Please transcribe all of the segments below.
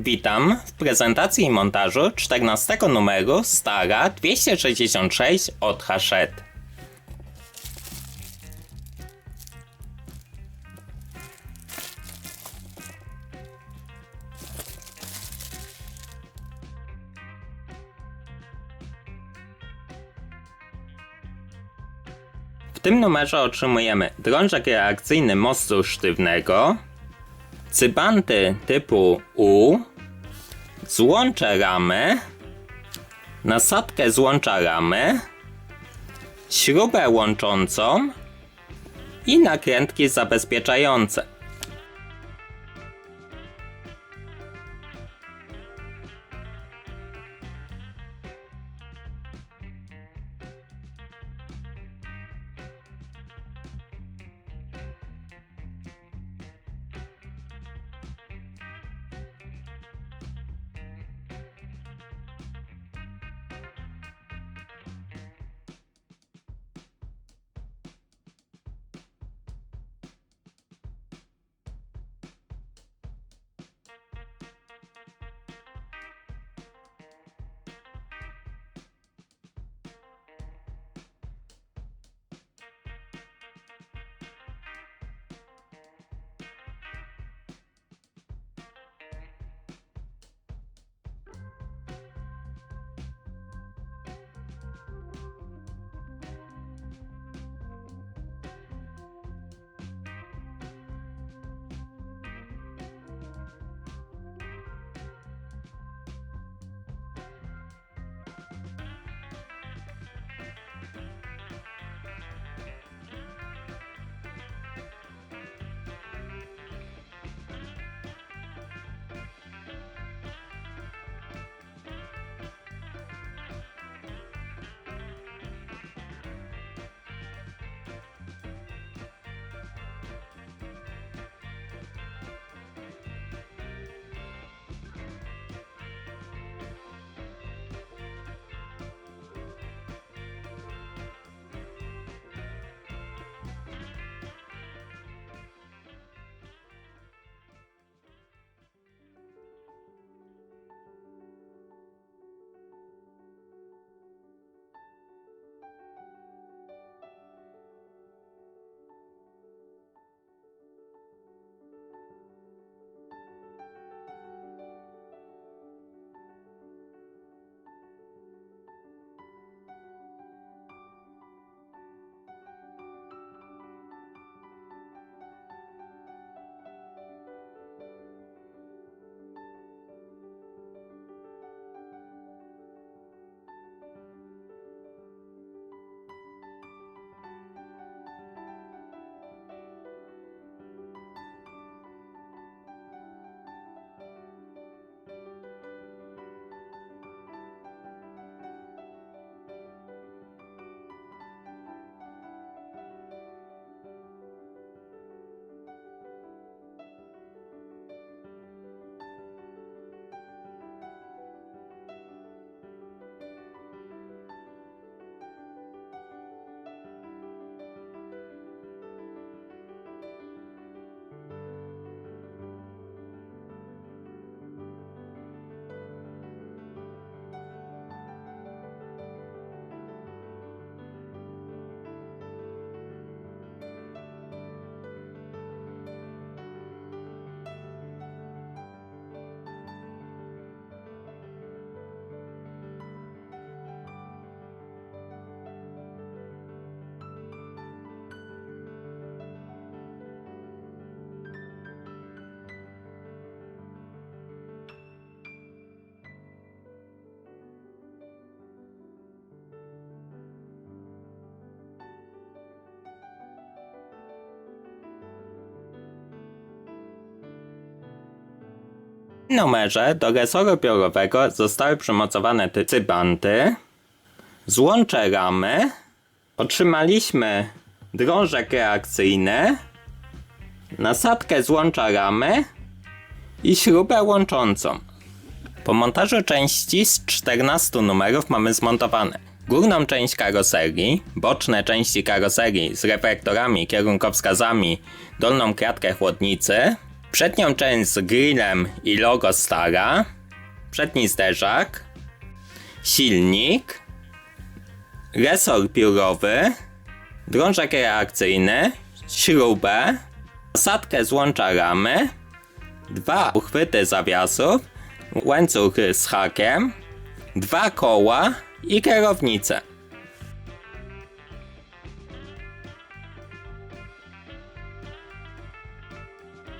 Witam w prezentacji i montażu 14 numeru Stara 266 od Hachette. W tym numerze otrzymujemy drążek reakcyjny mostu sztywnego, cybanty typu U, złącze ramy, nasadkę złącza ramy, śrubę łączącą. I nakrętki zabezpieczające. Numerze do resoru biurowego zostały przymocowane cybanty, złącze ramy, otrzymaliśmy drążek reakcyjny, nasadkę złącza ramy i śrubę łączącą. Po montażu części z 14 numerów mamy zmontowane górną część karoserii, boczne części karoserii z reflektorami, kierunkowskazami, dolną kratkę chłodnicy, Przednią część z grillem i logo Stara, przedni zderzak, silnik, resor piórowy, drążek reakcyjny, śrubę, nasadkę złącza ramy, dwa uchwyty zawiasów, łańcuch z hakiem, dwa koła i kierownicę.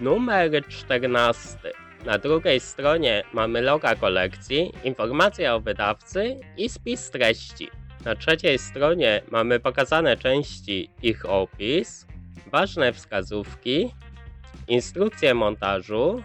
Numer 14. Na drugiej stronie mamy loga kolekcji, informacje o wydawcy i spis treści. Na trzeciej stronie mamy pokazane części, ich opis, ważne wskazówki, instrukcje montażu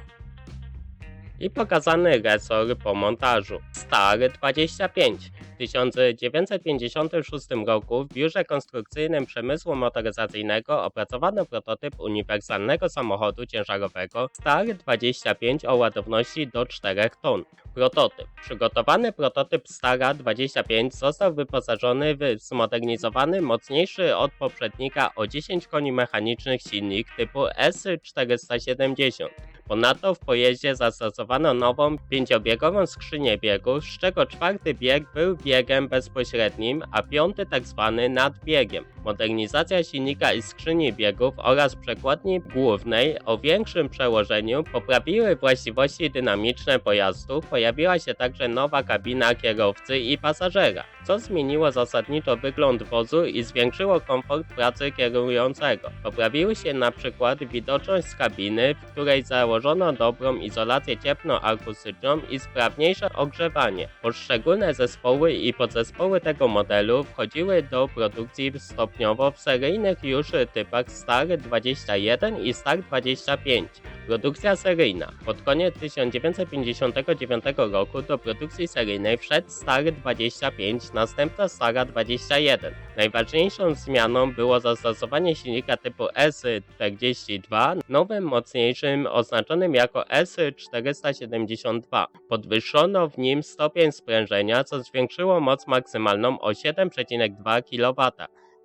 i pokazany resor po montażu. Star 25. W 1956 roku w biurze konstrukcyjnym przemysłu motoryzacyjnego opracowano prototyp uniwersalnego samochodu ciężarowego Star 25 o ładowności do 4 ton. Prototyp. Przygotowany prototyp Stara 25 został wyposażony w zmodernizowany, mocniejszy od poprzednika o 10 koni mechanicznych silnik typu S470. Ponadto w pojeździe zastosowano nową pięciobiegową skrzynię biegów, z czego czwarty bieg był biegiem bezpośrednim, a piąty tak zwany nadbiegiem. Modernizacja silnika i skrzyni biegów oraz przekładni głównej o większym przełożeniu poprawiły właściwości dynamiczne pojazdu, pojawiła się także nowa kabina kierowcy i pasażera, co zmieniło zasadniczo wygląd wozu i zwiększyło komfort pracy kierującego. Poprawiły się na przykład widoczność z kabiny, w której założono dobrą izolację cieplno-akustyczną i sprawniejsze ogrzewanie. Poszczególne zespoły i podzespoły tego modelu wchodziły do produkcji stopniowo w seryjnych już typach Star 21 i Star 25. Produkcja seryjna. Pod koniec 1959 roku do produkcji seryjnej wszedł Star 25, następca Stara 21. Najważniejszą zmianą było zastosowanie silnika typu S42, nowym mocniejszym oznaczonym jako S472. Podwyższono w nim stopień sprężenia, co zwiększyło moc maksymalną o 7,2 kW.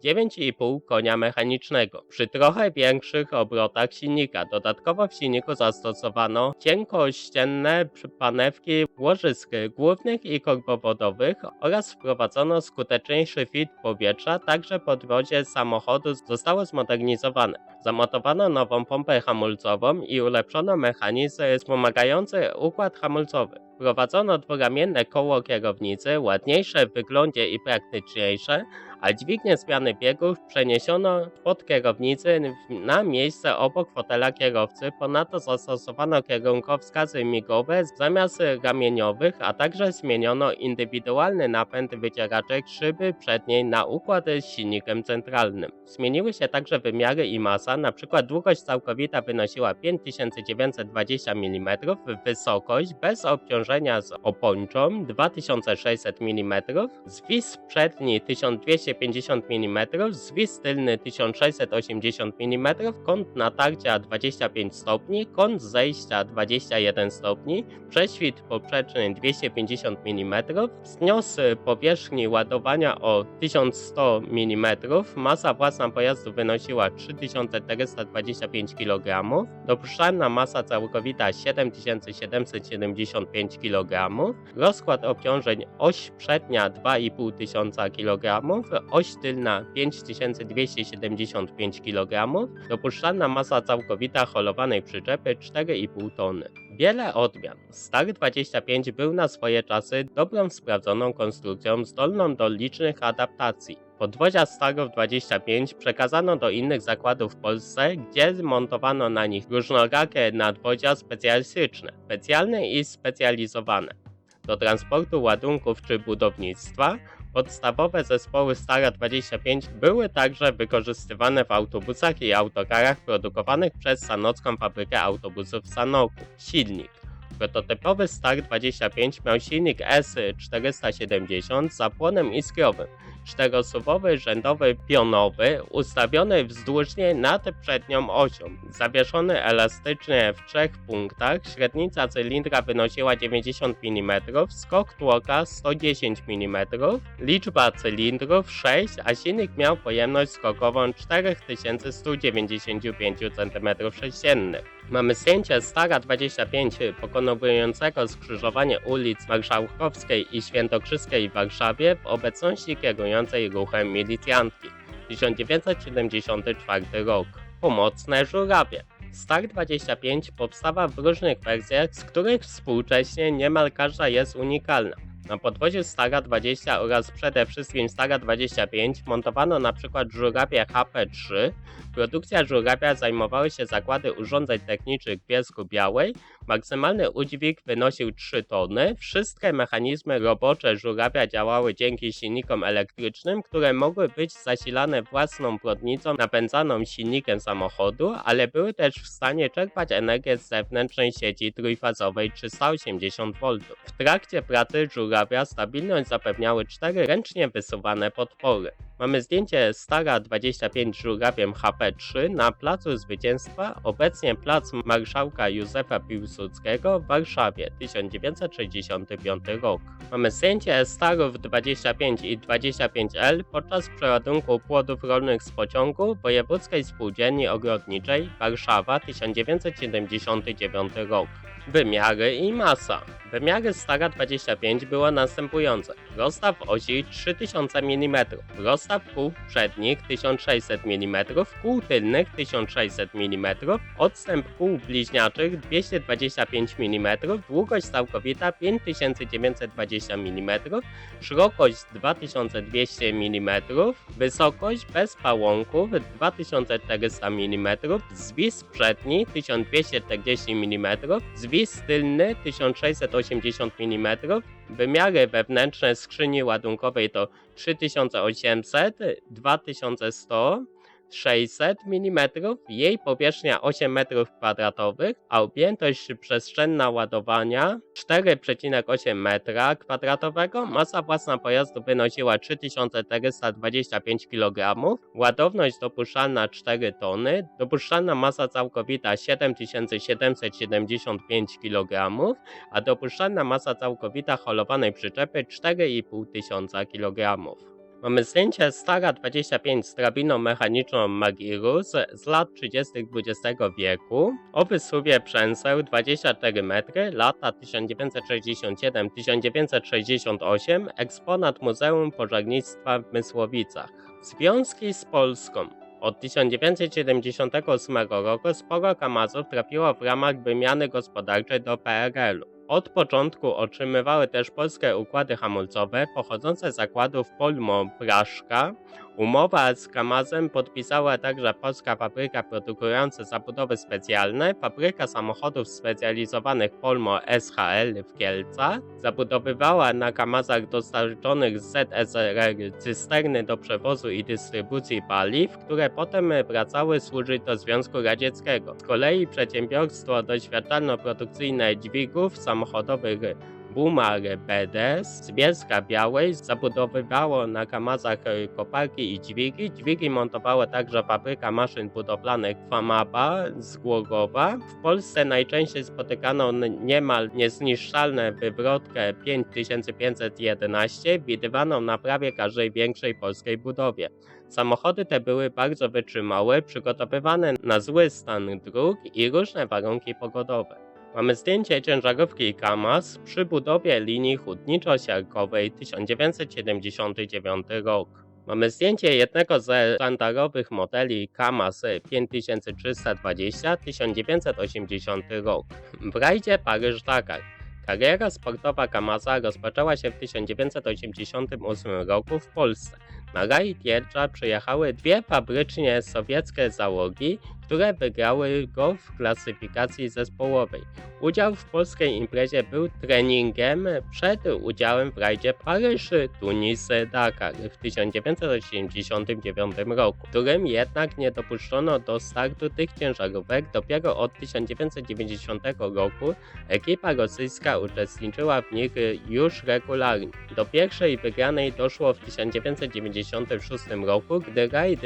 9,5 konia mechanicznego. Przy trochę większych obrotach silnika. Dodatkowo w silniku zastosowano cienkościenne panewki łożysk głównych i korbowodowych oraz wprowadzono skuteczniejszy filtr powietrza, także podwozie samochodu zostało zmodernizowane. Zamontowano nową pompę hamulcową i ulepszono mechanizm wspomagający układ hamulcowy. Wprowadzono dwuramienne koło kierownicy, ładniejsze w wyglądzie i praktyczniejsze, a dźwignię zmiany biegów przeniesiono pod kierownicę na miejsce obok fotela kierowcy. Ponadto zastosowano kierunkowskazy migowe zamiast ramieniowych, a także zmieniono indywidualny napęd wycieraczek szyby przedniej na układ z silnikiem centralnym. Zmieniły się także wymiary i masa, przykład długość całkowita wynosiła 5920 mm, wysokość bez obciążenia z opończą 2600 mm, zwis przedni 1250 mm, zwis tylny 1680 mm, kąt natarcia 25 stopni, kąt zejścia 21 stopni, prześwit poprzeczny 250 mm, wznios powierzchni ładowania o 1100 mm, masa własna pojazdu wynosiła 3425 kg, dopuszczalna masa całkowita 7775 kg, rozkład obciążeń oś przednia 2500 kg, oś tylna 5275 kg, dopuszczalna masa całkowita holowanej przyczepy 4,5 tony. Wiele odmian. Star 25 był na swoje czasy dobrą sprawdzoną konstrukcją zdolną do licznych adaptacji. Podwozia Starów 25 przekazano do innych zakładów w Polsce, gdzie zmontowano na nich różnorakie nadwozia specjalistyczne, specjalne i specjalizowane. Do transportu ładunków czy budownictwa podstawowe zespoły Stara 25 były także wykorzystywane w autobusach i autokarach produkowanych przez Sanocką Fabrykę Autobusów Sanoku. Silnik Prototypowy Star 25 miał silnik S470 z zapłonem iskrowym. czterosuwowy rzędowy pionowy ustawiony wzdłużnie nad przednią osią, zawieszony elastycznie w trzech punktach, średnica cylindra wynosiła 90 mm, skok tłoka 110 mm, liczba cylindrów 6, a silnik miał pojemność skokową 4195 cm3. Mamy zdjęcie Stara 25 pokonującego skrzyżowanie ulic Marszałkowskiej i Świętokrzyskiej w Warszawie w obecności kierującej ruchem milicjantki. 1974 rok. Pomocne żurawie. Star 25 powstała w różnych wersjach, z których współcześnie niemal każda jest unikalna. Na podwoziu Stara 20 oraz przede wszystkim Stara 25 montowano przykład żurawie HP3. Produkcja żurawia zajmowały się zakłady urządzeń technicznych Bielsku Białej. Maksymalny udźwig wynosił 3 tony. Wszystkie mechanizmy robocze żurawia działały dzięki silnikom elektrycznym, które mogły być zasilane własną prądnicą napędzaną silnikiem samochodu, ale były też w stanie czerpać energię z zewnętrznej sieci trójfazowej 380 V. W trakcie pracy żurawia stabilność zapewniały cztery ręcznie wysuwane podpory. Mamy zdjęcie Stara 25 żurawiem HP3 na Placu Zwycięstwa, obecnie Plac Marszałka Józefa Piłsudskiego w Warszawie, 1965 rok. Mamy zdjęcie Starów 25 i 25L podczas przeładunku płodów rolnych z pociągu Wojewódzkiej Spółdzielni Ogrodniczej Warszawa, 1979 rok. Wymiary i masa. Wymiary Stara 25 były następujące. Rozstaw osi 3000 mm, rozstaw kół przednich 1600 mm, kół tylnych 1600 mm, odstęp kół bliźniaczych 225 mm, długość całkowita 5920 mm, szerokość 2200 mm, wysokość bez pałąków 2400 mm, zwis przedni 1240 mm, zwis tylny 1680 mm, wymiary wewnętrzne skrzyni ładunkowej to 3800, 2100, 600 mm, jej powierzchnia 8 m2, a objętość przestrzenna ładowania 4,8 m2, masa własna pojazdu wynosiła 3425 kg, ładowność dopuszczalna 4 tony, dopuszczalna masa całkowita 7775 kg, a dopuszczalna masa całkowita holowanej przyczepy 4500 kg. Mamy zdjęcie Stara 25 z drabiną mechaniczną Magirus z lat 30. XX wieku o wysuwie przęseł 24 metry, lata 1967-1968, eksponat Muzeum Pożarnictwa w Mysłowicach. Związki z Polską od 1978 roku sporo Kamazów trafiło w ramach wymiany gospodarczej do PRL-u. Od początku otrzymywały też polskie układy hamulcowe pochodzące z zakładów Polmo Praszka. Umowa z Kamazem podpisała także polska fabryka produkująca zabudowy specjalne, fabryka samochodów specjalizowanych Polmo SHL w Kielcach. Zabudowywała na Kamazach dostarczonych z ZSRR cysterny do przewozu i dystrybucji paliw, które potem wracały służyć do Związku Radzieckiego. Z kolei przedsiębiorstwo doświadczalno-produkcyjne dźwigów samochodowych Bumar BD z Bielska Białej zabudowywało na kamazach e, koparki i dźwigi. Dźwigi montowała także fabryka maszyn budowlanych Famaba z Głogowa. W Polsce najczęściej spotykano niemal niezniszczalną wywrotkę 5511 widywaną na prawie każdej większej polskiej budowie. Samochody te były bardzo wytrzymałe, przygotowywane na zły stan dróg i różne warunki pogodowe. Mamy zdjęcie ciężarówki KAMAZ przy budowie linii hutniczo-siarkowej 1979 rok. Mamy zdjęcie jednego ze sztandarowych modeli KAMAZ 5320 1980 rok. W rajdzie Paryż-Dakar. Kariera sportowa Kamaza rozpoczęła się w 1988 roku w Polsce. Na rajd Jercza przyjechały dwie fabrycznie sowieckie załogi, które wygrały go w klasyfikacji zespołowej. Udział w polskiej imprezie był treningiem przed udziałem w rajdzie Paryż, Tunis, Dakar w 1989 roku, którym jednak nie dopuszczono do startu tych ciężarówek. Dopiero od 1990 roku ekipa rosyjska uczestniczyła w nich już regularnie. Do pierwszej wygranej doszło w 1996 roku, gdy rajd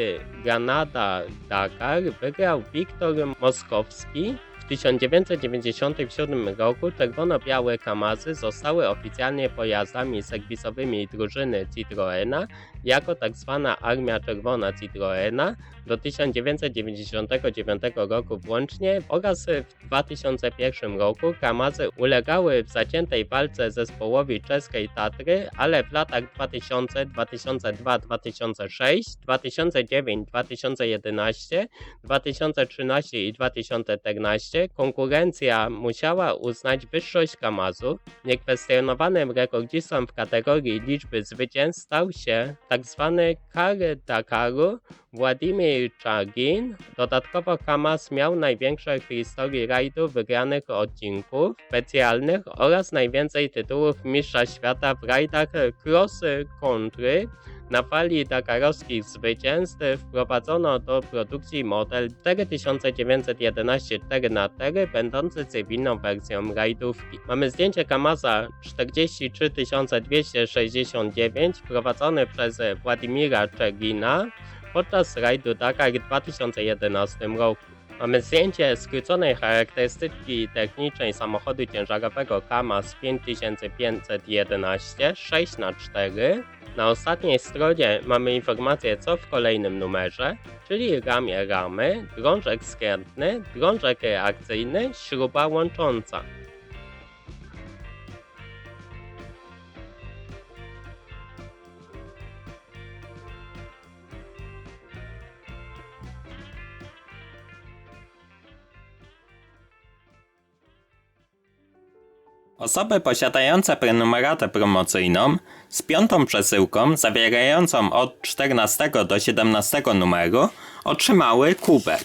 Granada-Dakar wygrał Wiktor Moskowski. W 1997 roku czerwono-białe Kamazy zostały oficjalnie pojazdami serwisowymi drużyny Citroena jako tzw. Armia Czerwona Citroena do 1999 roku włącznie oraz w 2001 roku Kamazy ulegały w zaciętej walce zespołowi czeskiej Tatry, ale w latach 2000, 2002, 2006, 2009, 2011, 2013 i 2014 konkurencja musiała uznać wyższość Kamazu. Niekwestionowanym rekordzistą w kategorii liczby zwycięstw stał się tzw. Kar Dakaru Władimir Czagin. Dodatkowo Kamaz miał największe w historii rajdów wygranych odcinków specjalnych oraz najwięcej tytułów mistrza świata w rajdach cross country. Na fali dakarowskich zwycięstw wprowadzono do produkcji model 4911 4x4 będący cywilną wersją rajdówki. Mamy zdjęcie Kamaza 43269 prowadzony przez Władimira Czegina podczas rajdu Dakar w 2011 roku. Mamy zdjęcie skróconej charakterystyki technicznej samochodu ciężarowego KAMAZ 5511 6x4. Na ostatniej stronie mamy informację co w kolejnym numerze, czyli ramię ramy, drążek skrętny, drążek reakcyjny, śruba łącząca. Osoby posiadające prenumeratę promocyjną z piątą przesyłką zawierającą od 14 do 17 numeru otrzymały kubek.